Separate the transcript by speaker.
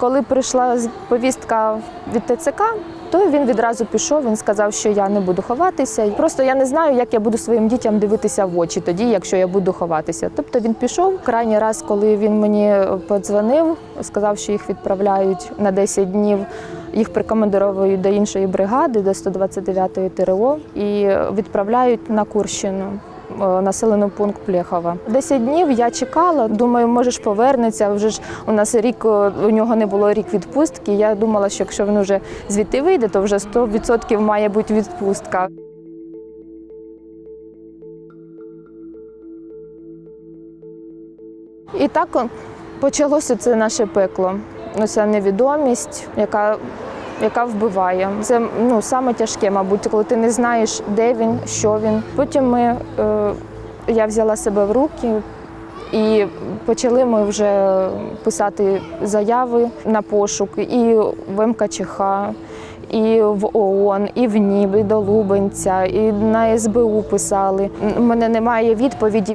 Speaker 1: Коли прийшла повістка від ТЦК, то він відразу пішов. Він сказав, що я не буду ховатися. Просто я не знаю, як я буду своїм дітям дивитися в очі тоді, якщо я буду ховатися. Тобто він пішов. Крайній раз, коли він мені подзвонив, сказав, що їх відправляють на 10 днів. Їх прикомандировують до іншої бригади, до 129-ї ТРО, і відправляють на Курщину. Е, Населений пункт Плєхова. Десять днів я чекала. Думаю, може ж повернеться. Вже ж у нас рік е, у нього не було рік відпустки. Я думала, що якщо він вже звідти вийде, то вже 100% має бути відпустка. І так почалося це наше пекло. Оця невідомість, яка, яка вбиває. Це ну, саме тяжке, мабуть, коли ти не знаєш, де він, що він. Потім ми, е, я взяла себе в руки. І почали ми вже писати заяви на пошук і в МКЧХ, і в ООН, і в НІБ, і до Лубенця, і на СБУ писали. У мене немає відповіді.